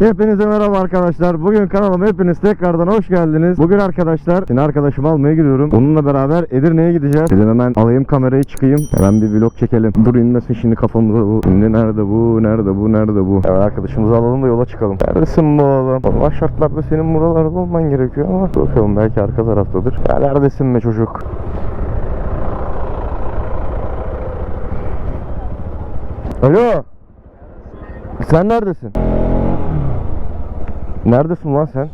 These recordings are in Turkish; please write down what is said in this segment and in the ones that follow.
Hepinize merhaba arkadaşlar. Bugün kanalıma hepiniz tekrardan hoş geldiniz. Bugün arkadaşlar şimdi arkadaşımı almaya gidiyorum. Onunla beraber Edirne'ye gideceğiz. Dedim hemen alayım kamerayı çıkayım. Hemen bir vlog çekelim. Dur inmesin şimdi kafamıza bu. Şimdi nerede bu? Nerede bu? Nerede bu? Hemen arkadaşımızı alalım da yola çıkalım. Neredesin bu oğlum? Normal şartlarda senin buralarda olman gerekiyor ama bakalım belki arka taraftadır. Ya neredesin be çocuk? Alo. Sen neredesin? Neredesin lan sen?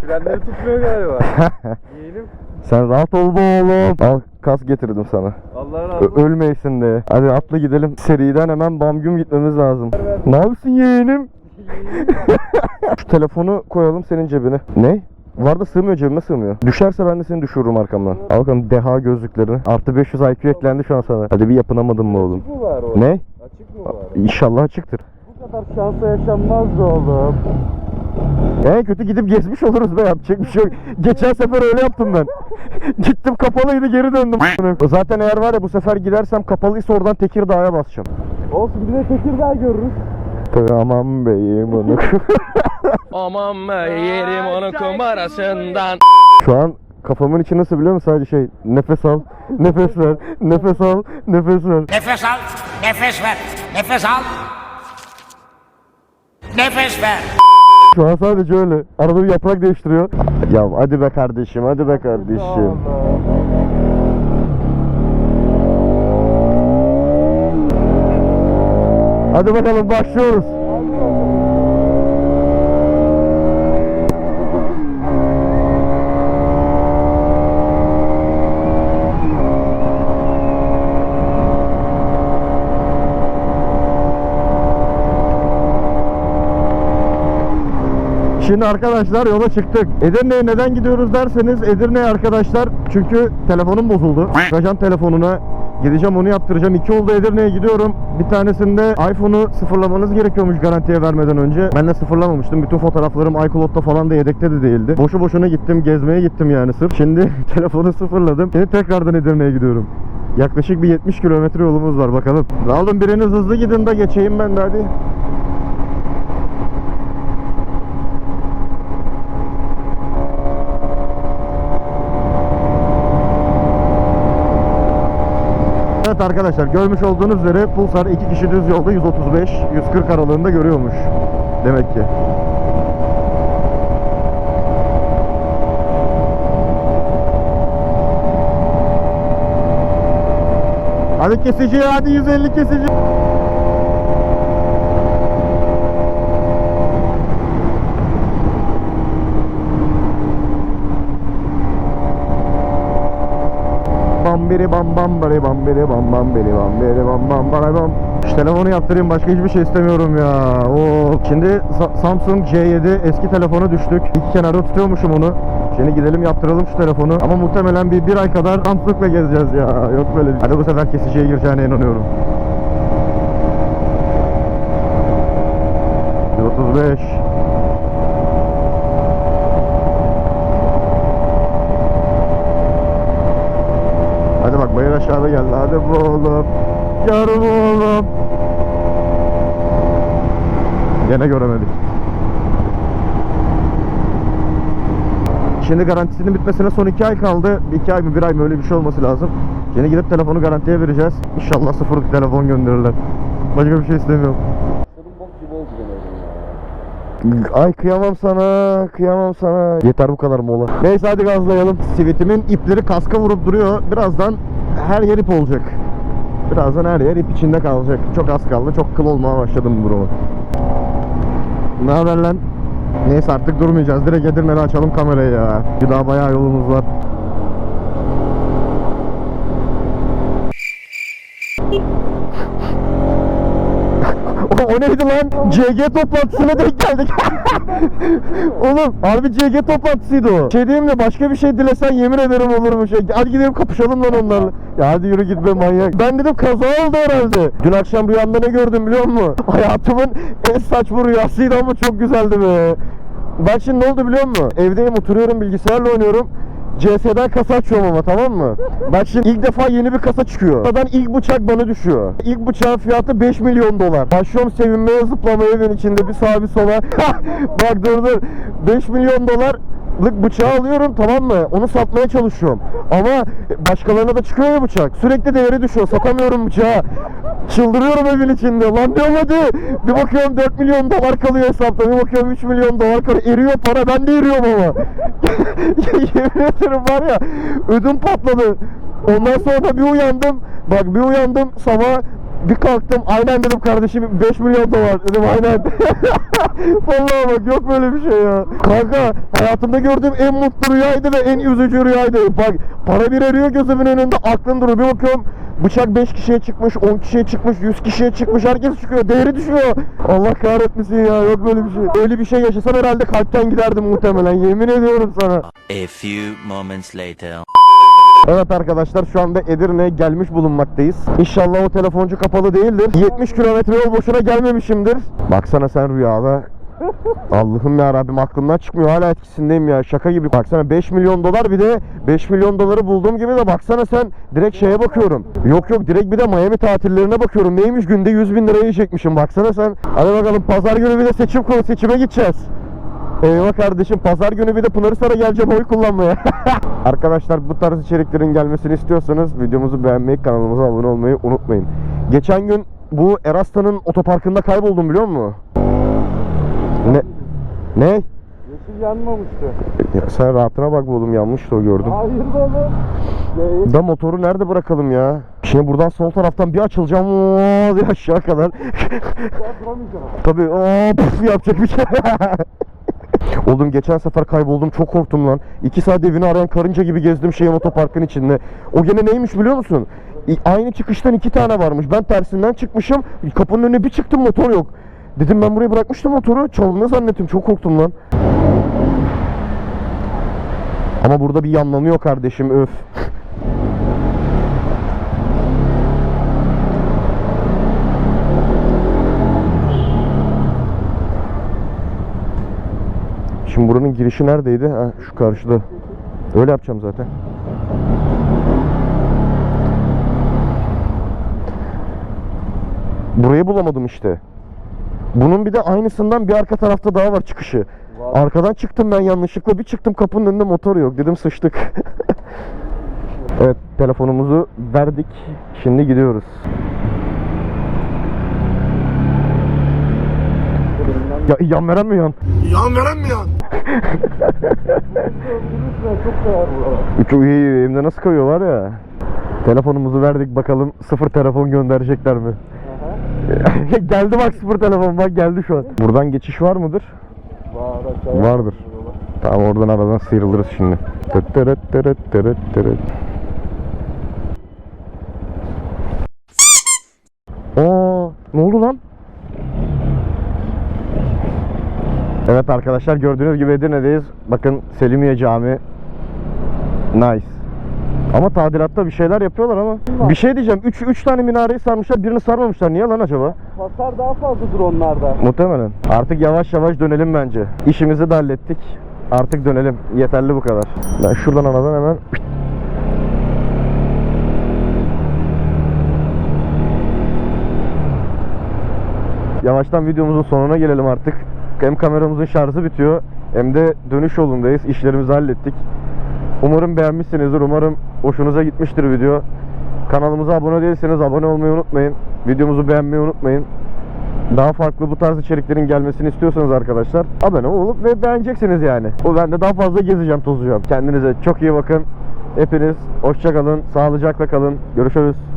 Frenleri tutmuyor galiba. Yeğenim. Sen rahat ol be oğlum. Al kas getirdim sana. Allah razı olsun. ölmeysin de. Hadi atla gidelim. Seriden hemen bam güm gitmemiz lazım. Ne yapıyorsun yeğenim? Şu telefonu koyalım senin cebine. Ne? Var da sığmıyor cebime sığmıyor. Düşerse ben de seni düşürürüm arkamdan. Al bakalım deha gözlüklerini. Artı 500 IQ eklendi şu an sana. Hadi bir yapınamadın mı oğlum? Açık mı var o? Ne? Açık mı var? İnşallah açıktır. Bu kadar şansa yaşanmazdı oğlum. En kötü gidip gezmiş oluruz be yapacak bir şey yok. Geçen sefer öyle yaptım ben. Gittim kapalıydı geri döndüm. Zaten eğer var ya bu sefer gidersem kapalıysa oradan Tekirdağ'a basacağım. Olsun bir de Tekirdağ görürüz. Tamam beyim onu. Aman be yerim onun kumarasından. Şu an kafamın içi nasıl biliyor musun? Sadece şey nefes al, nefes ver, nefes al, nefes ver. Nefes al, nefes ver, nefes al. Nefes ver. Şu an sadece öyle. Arada bir yaprak değiştiriyor. Ya hadi be kardeşim, hadi be kardeşim. Hadi bakalım başlıyoruz. Şimdi arkadaşlar yola çıktık. Edirne'ye neden gidiyoruz derseniz Edirne'ye arkadaşlar çünkü telefonum bozuldu. Kajan telefonuna gideceğim onu yaptıracağım. İki oldu Edirne'ye gidiyorum. Bir tanesinde iPhone'u sıfırlamanız gerekiyormuş garantiye vermeden önce. Ben de sıfırlamamıştım. Bütün fotoğraflarım iCloud'da falan da yedekte de değildi. Boşu boşuna gittim gezmeye gittim yani sırf. Şimdi telefonu sıfırladım. Şimdi tekrardan Edirne'ye gidiyorum. Yaklaşık bir 70 kilometre yolumuz var bakalım. Alın biriniz hızlı gidin de geçeyim ben de hadi. Evet arkadaşlar görmüş olduğunuz üzere Pulsar iki kişi düz yolda 135-140 aralığında görüyormuş. Demek ki. Hadi kesici hadi 150 kesici. Bam biri bam bam bari bam biri bam bam biri bam biri bam bam bari bam. Şu telefonu yaptırayım başka hiçbir şey istemiyorum ya. Oo. Şimdi Sa- Samsung C7 eski telefona düştük. İki kenarda tutuyormuşum onu. Şimdi gidelim yaptıralım şu telefonu. Ama muhtemelen bir, bir ay kadar Samsung'la gezeceğiz ya. Yok böyle Hadi bu sefer kesiciye gireceğine inanıyorum. 135 Hadi bak bayır aşağıda geldi. Hadi bu oğlum. Yarım oğlum. Gene göremedik. Şimdi garantisinin bitmesine son 2 ay kaldı. 2 ay mı 1 ay mı öyle bir şey olması lazım. Şimdi gidip telefonu garantiye vereceğiz. İnşallah sıfırlık telefon gönderirler. Başka bir şey istemiyorum. Ay kıyamam sana, kıyamam sana. Yeter bu kadar mola. Neyse hadi gazlayalım. Sivitimin ipleri kaska vurup duruyor. Birazdan her yer ip olacak. Birazdan her yer ip içinde kalacak. Çok az kaldı. Çok kıl olmaya başladım bu durumu. Ne haber lan? Neyse artık durmayacağız. Direkt Edirne'de açalım kamerayı ya. Bir daha bayağı yolumuz var. O, o neydi lan? CG toplantısına denk geldik. Oğlum harbi CG toplantısıydı o. Şey diyeyim de başka bir şey dilesen yemin ederim olurmuş. Hadi gidelim kapışalım lan onlarla. Ya hadi yürü git be manyak. Ben dedim kaza oldu herhalde. Dün akşam rüyamda ne gördüm biliyor musun? Hayatımın en saçma rüyasıydı ama çok güzeldi be. Bak şimdi ne oldu biliyor musun? Evdeyim oturuyorum bilgisayarla oynuyorum. CS'den kasa açıyorum ama tamam mı? Bak şimdi ilk defa yeni bir kasa çıkıyor. Kasadan ilk bıçak bana düşüyor. İlk bıçağın fiyatı 5 milyon dolar. Başlıyorum sevinmeye zıplamaya evin içinde bir sağa bir sola. Bak dur dur. 5 milyon dolarlık bıçağı alıyorum tamam mı? Onu satmaya çalışıyorum. Ama başkalarına da çıkıyor ya bıçak. Sürekli değeri düşüyor. Satamıyorum bıçağı. Çıldırıyorum evin içinde. Lan diyorum hadi. Bir bakıyorum 4 milyon dolar kalıyor hesapta. Bir bakıyorum 3 milyon dolar kalıyor. Eriyor para. Ben de eriyorum ama. Yemin ederim var ya. Ödüm patladı. Ondan sonra da bir uyandım. Bak bir uyandım sabah bir kalktım aynen dedim kardeşim 5 milyon dolar dedim aynen. Vallahi bak yok böyle bir şey ya. Kanka hayatımda gördüğüm en mutlu rüyaydı ve en üzücü rüyaydı. Bak para bir eriyor gözümün önünde aklın duruyor. Bir bakıyorum bıçak 5 kişiye çıkmış, 10 kişiye çıkmış, 100 kişiye çıkmış. Herkes çıkıyor. Değeri düşüyor. Allah kahretmesin ya. Yok böyle bir şey. Öyle bir şey yaşasam herhalde kalpten giderdim muhtemelen. Yemin ediyorum sana. A few moments later. Evet arkadaşlar şu anda Edirne'ye gelmiş bulunmaktayız. İnşallah o telefoncu kapalı değildir. 70 kilometre yol boşuna gelmemişimdir. Baksana sen rüyada. Allah'ım ya Rabbim aklımdan çıkmıyor. Hala etkisindeyim ya. Şaka gibi. Baksana 5 milyon dolar bir de 5 milyon doları bulduğum gibi de baksana sen. Direkt şeye bakıyorum. Yok yok. Direkt bir de Miami tatillerine bakıyorum. Neymiş? Günde 100 bin liraya yiyecekmişim. Baksana sen. Hadi bakalım pazar günü bir de seçim konu seçime gideceğiz. Eyvah kardeşim pazar günü bir de Pınarhisar'a geleceğim oy kullanmaya. Arkadaşlar bu tarz içeriklerin gelmesini istiyorsanız videomuzu beğenmeyi, kanalımıza abone olmayı unutmayın. Geçen gün bu Erasta'nın otoparkında kayboldum biliyor musun? Ne? Yeşil yanmamıştı. Ya sen rahatına bak oğlum yanmıştı o gördüm. Hayır oğlum. Ya, Da motoru nerede bırakalım ya? Şimdi buradan sol taraftan bir açılacağım ooo diye aşağı kadar. Tabii ooo puf yapacak bir şey. Oğlum geçen sefer kayboldum çok korktum lan. İki saat evini arayan karınca gibi gezdim şeyin otoparkın içinde. O gene neymiş biliyor musun? Aynı çıkıştan iki tane varmış. Ben tersinden çıkmışım. Kapının önüne bir çıktım motor yok. Dedim ben buraya bırakmıştım motoru. Çalını zannettim. Çok korktum lan. Ama burada bir yanlanıyor kardeşim öf. Şimdi buranın girişi neredeydi? Ha, şu karşıda. Öyle yapacağım zaten. Burayı bulamadım işte. Bunun bir de aynısından bir arka tarafta daha var çıkışı. Arkadan çıktım ben yanlışlıkla bir çıktım kapının önünde motor yok. Dedim sıçtık. evet telefonumuzu verdik. Şimdi gidiyoruz. Ya yan veren mi yan? Yan veren mi yan? çok kayar buralar. Çok iyi iyi. Elimde nasıl kayıyor var ya. Telefonumuzu verdik bakalım sıfır telefon gönderecekler mi? geldi bak sıfır telefon bak geldi şu an. Buradan geçiş var mıdır? Var. Vardır. Tamam oradan aradan sıyrılırız şimdi. Tıt tırıt tırıt tırıt tırıt. Aa, ne oldu lan? Evet arkadaşlar gördüğünüz gibi Edirne'deyiz. Bakın Selimiye Cami. Nice. Ama tadilatta bir şeyler yapıyorlar ama. Bir şey diyeceğim. 3 3 tane minareyi sarmışlar, birini sarmamışlar. Niye lan acaba? Hasar daha fazladır onlarda. Muhtemelen. Artık yavaş yavaş dönelim bence. İşimizi de hallettik. Artık dönelim. Yeterli bu kadar. Ben şuradan aradan hemen Yavaştan videomuzun sonuna gelelim artık. Hem kameramızın şarjı bitiyor hem de dönüş yolundayız. İşlerimizi hallettik. Umarım beğenmişsinizdir. Umarım hoşunuza gitmiştir video. Kanalımıza abone değilseniz abone olmayı unutmayın. Videomuzu beğenmeyi unutmayın. Daha farklı bu tarz içeriklerin gelmesini istiyorsanız arkadaşlar abone olup ve beğeneceksiniz yani. O ben de daha fazla gezeceğim, tozacağım. Kendinize çok iyi bakın. Hepiniz hoşça kalın, sağlıcakla kalın. Görüşürüz.